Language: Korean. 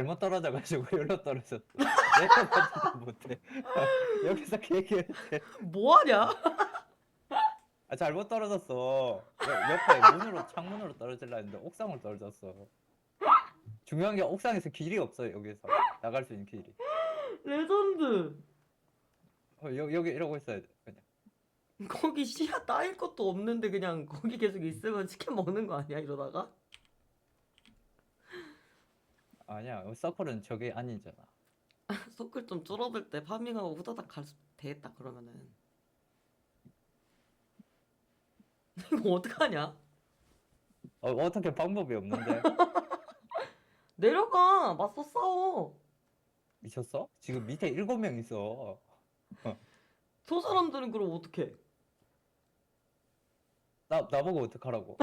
잘못 떨어져가지고 여기로 떨어졌어. 내려가지도 못해. 여기서 계획해. 뭐하냐? 아 잘못 떨어졌어. 여- 옆에 문으로 창문으로 떨어질라 했는데 옥상으로 떨어졌어. 중요한 게 옥상에서 길이 없어요 여기서 나갈 수 있는 길이. 레전드. 어, 여, 여기 이러고 있어야 돼 그냥. 거기 씨앗 따일 것도 없는데 그냥 거기 계속 있으면 치킨 먹는 거 아니야 이러다가? 아니야 서클은 저게 아니잖아. 서클 좀 줄어들 때 파밍하고 후다닥 갈 수 되겠다 그러면은. 이거 어떡하냐? 어, 어떻게 방법이 없는데 내려가 맞서 싸워. 미쳤어? 지금 밑에 일곱 명 있어. 저 사람들은 그럼 어떡해? 나 나보고 어떡하라고?